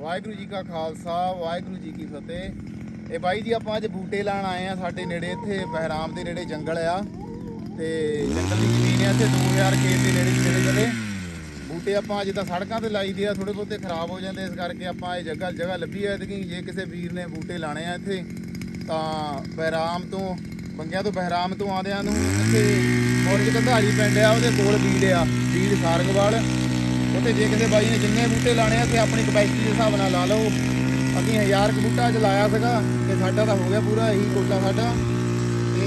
ਵਾਹਿਗੁਰੂ ਜੀ ਕਾ ਖਾਲਸਾ, ਵਾਹਿਗੁਰੂ ਜੀ ਕੀ ਫਤਿਹ। ਇਹ ਬਾਈ ਜੀ, ਆਪਾਂ ਅੱਜ ਬੂਟੇ ਲਾਣ ਆਏ ਆ ਸਾਡੇ ਨੇੜੇ ਇੱਥੇ, ਬਹਿਰਾਮ ਦੇ ਨੇੜੇ ਜੰਗਲ ਆ। ਤੇ ਜੰਗਲ ਦੀ ਜ਼ਮੀਨ ਆ ਇੱਥੇ 2000 ਖੇਤ ਦੇ ਨੇੜੇ ਨੇੜੇ ਜਿਹੜੇ ਬੂਟੇ ਆਪਾਂ ਜਿੱਦਾਂ ਸੜਕਾਂ ਤੇ ਲਾਈ ਦੇ ਆ ਥੋੜੇ ਬਹੁਤੇ ਖਰਾਬ ਹੋ ਜਾਂਦੇ ਇਸ ਕਰਕੇ ਆਪਾਂ ਇਹ ਜਗ੍ਹਾ ਜਗ੍ਹਾ ਲੱਭੀ ਆ ਕਿ ਜੇ ਕਿਸੇ ਵੀਰ ਨੇ ਬੂਟੇ ਲਾਣੇ ਆ ਇੱਥੇ, ਤਾਂ ਬਹਿਰਾਮ ਤੋਂ, ਬੰਗਿਆਂ ਤੋਂ, ਬਹਿਰਾਮ ਤੋਂ ਆਉਂਦਿਆਂ ਨੂੰ ਇੱਥੇ ਮੁਰਜ ਕੰਧਾਰੀ ਪਿੰਡ ਆ, ਉਹਦੇ ਕੋਲ ਬੀੜ ਆ, ਬੀੜ ਸਾਰਗਵਾਲ। ਉੱਥੇ ਜੇ ਕਿਸੇ ਬਾਈ ਨੇ ਜਿੰਨੇ ਬੂਟੇ ਲਾਣੇ ਆ, ਤੇ ਆਪਣੀ ਕਪੈਸਿਟੀ ਦੇ ਹਿਸਾਬ ਨਾਲ ਲਾ ਲਓ। ਅਸੀਂ 1000 ਬੂਟਾ ਅੱਜ ਲਾਇਆ ਸੀਗਾ, ਤੇ ਸਾਡਾ ਤਾਂ ਹੋ ਗਿਆ ਪੂਰਾ, ਇਹੀ ਕੋਟਾ ਸਾਡਾ। ਤੇ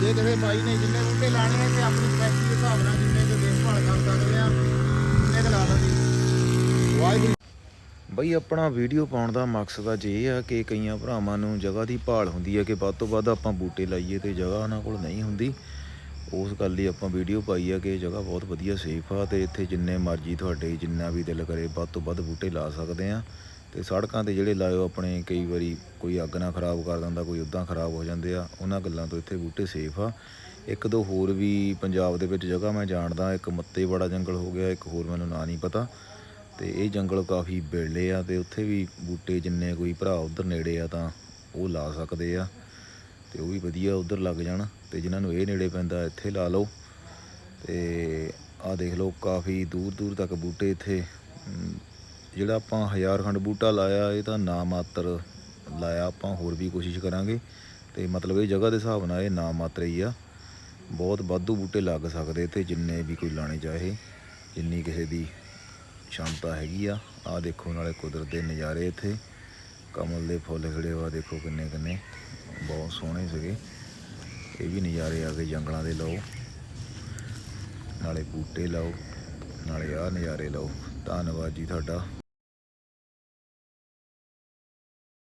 ਜੇ ਕਿਸੇ ਬਾਈ ਨੇ ਜਿੰਨੇ ਬੂਟੇ ਲਾਣੇ ਆ, ਤੇ ਆਪਣੀ ਕਪੈਸਿਟੀ ਦੇ ਹਿਸਾਬ ਨਾਲ ਜਿੰਨੇ ਕੁ ਦੇਖਭਾਲ ਕਰ ਸਕਦੇ ਆ, ਉਹਨੇ ਕੁ ਲਓ ਵਾਹਿਗੁਰੂ। ਬਈ, ਆਪਣਾ ਵੀਡੀਓ ਪਾਉਣ ਦਾ ਮਕਸਦ ਅੱਜ ਇਹ ਆ ਕਿ ਕਈਆਂ ਭਰਾਵਾਂ ਨੂੰ ਜਗ੍ਹਾ ਦੀ ਭਾਲ ਹੁੰਦੀ ਹੈ ਕਿ ਵੱਧ ਤੋਂ ਵੱਧ ਆਪਾਂ ਬੂਟੇ ਲਾਈਏ ਤੇ ਜਗ੍ਹਾ ਉਹਨਾਂ ਕੋਲ ਨਹੀਂ ਹੁੰਦੀ। ਉਸ ਗੱਲ ਲਈ ਆਪਾਂ ਵੀਡੀਓ ਪਾਈ ਆ ਕਿ ਇਹ ਜਗ੍ਹਾ ਬਹੁਤ ਵਧੀਆ ਸੇਫ ਆ ਤੇ ਇੱਥੇ ਜਿੰਨੇ ਮਰਜ਼ੀ ਤੁਹਾਡੇ ਜਿੰਨਾ ਵੀ ਦਿਲ ਕਰੇ ਵੱਧ ਤੋਂ ਵੱਧ ਬੂਟੇ ਲਾ ਸਕਦੇ ਆ। ਤੇ ਸੜਕਾਂ ਤੇ ਜਿਹੜੇ ਲਾਇਓ ਆਪਣੇ ਕਈ ਵਾਰੀ ਕੋਈ ਅੱਗ ਨਾਲ ਖਰਾਬ ਕਰ ਦਿੰਦਾ, ਕੋਈ ਉਦਾਂ ਖਰਾਬ ਹੋ ਜਾਂਦੇ ਆ, ਉਹਨਾਂ ਗੱਲਾਂ ਤੋਂ ਇੱਥੇ ਬੂਟੇ ਸੇਫ ਆ। ਇੱਕ ਦੋ ਹੋਰ ਵੀ ਪੰਜਾਬ ਦੇ ਵਿੱਚ ਜਗ੍ਹਾ ਮੈਂ ਜਾਣਦਾ, ਇੱਕ ਮੱਤੇ ਬੜਾ ਜੰਗਲ ਹੋ ਗਿਆ, ਇੱਕ ਹੋਰ ਮੈਨੂੰ ਨਾਂ ਨਹੀਂ ਪਤਾ। ਤੇ ਇਹ ਜੰਗਲ ਕਾਫੀ ਬਿਰਲੇ ਆ ਤੇ ਉੱਥੇ ਵੀ ਬੂਟੇ ਜਿੰਨੇ ਕੋਈ ਭਰਾ ਉਧਰ ਨੇੜੇ ਆ ਤਾਂ ਉਹ ਲਾ ਸਕਦੇ ਆ। ਤੇ ਉਹ ਵੀ ਵਧੀਆ ਉਧਰ ਲੱਗ ਜਾਣ ਤੇ ਜਿਨ੍ਹਾਂ ਨੂੰ ਇਹ ਨੇੜੇ ਪੈਂਦਾ ਇੱਥੇ ਲਾ ਲਓ। ਤੇ ਆਹ ਦੇਖ ਲਓ ਕਾਫੀ ਦੂਰ ਦੂਰ ਤੱਕ ਬੂਟੇ ਇੱਥੇ। ਜਿਹੜਾ ਆਪਾਂ ਹਜ਼ਾਰ ਖੰਡ ਬੂਟਾ ਲਾਇਆ, ਇਹ ਤਾਂ ਨਾ ਮਾਤਰ ਲਾਇਆ ਆਪਾਂ, ਹੋਰ ਵੀ ਕੋਸ਼ਿਸ਼ ਕਰਾਂਗੇ। ਤੇ ਮਤਲਬ ਇਹ ਜਗ੍ਹਾ ਦੇ ਹਿਸਾਬ ਨਾਲ ਇਹ ਨਾ ਮਾਤਰ ਹੀ ਆ। ਬਹੁਤ ਵਾਧੂ ਬੂਟੇ ਲੱਗ ਸਕਦੇ ਤੇ ਜਿੰਨੇ ਵੀ ਕੋਈ ਲਾਣੇ ਚਾਹੇ, ਜਿੰਨੀ ਕਿਸੇ ਦੀ ਸ਼ਾਂਤਾ ਹੈਗੀ ਆ। ਆ ਦੇਖੋ ਨਾਲੇ ਕੁਦਰਤ ਦੇ ਨਜ਼ਾਰੇ ਇੱਥੇ। ਕਮਲ ਦੇ ਫੁੱਲ ਖਿੜੇ ਵਾ ਦੇਖੋ ਕਿੰਨੇ ਕਿੰਨੇ, ਬਹੁਤ ਸੋਹਣੇ ਸੀਗੇ। ਇਹ ਵੀ ਨਜ਼ਾਰੇ ਆ ਗਏ ਜੰਗਲਾਂ ਦੇ ਲਓ, ਨਾਲੇ ਬੂਟੇ ਲਓ, ਨਾਲੇ ਆ ਨਜ਼ਾਰੇ ਲਓ। ਧੰਨਵਾਦ ਜੀ ਤੁਹਾਡਾ।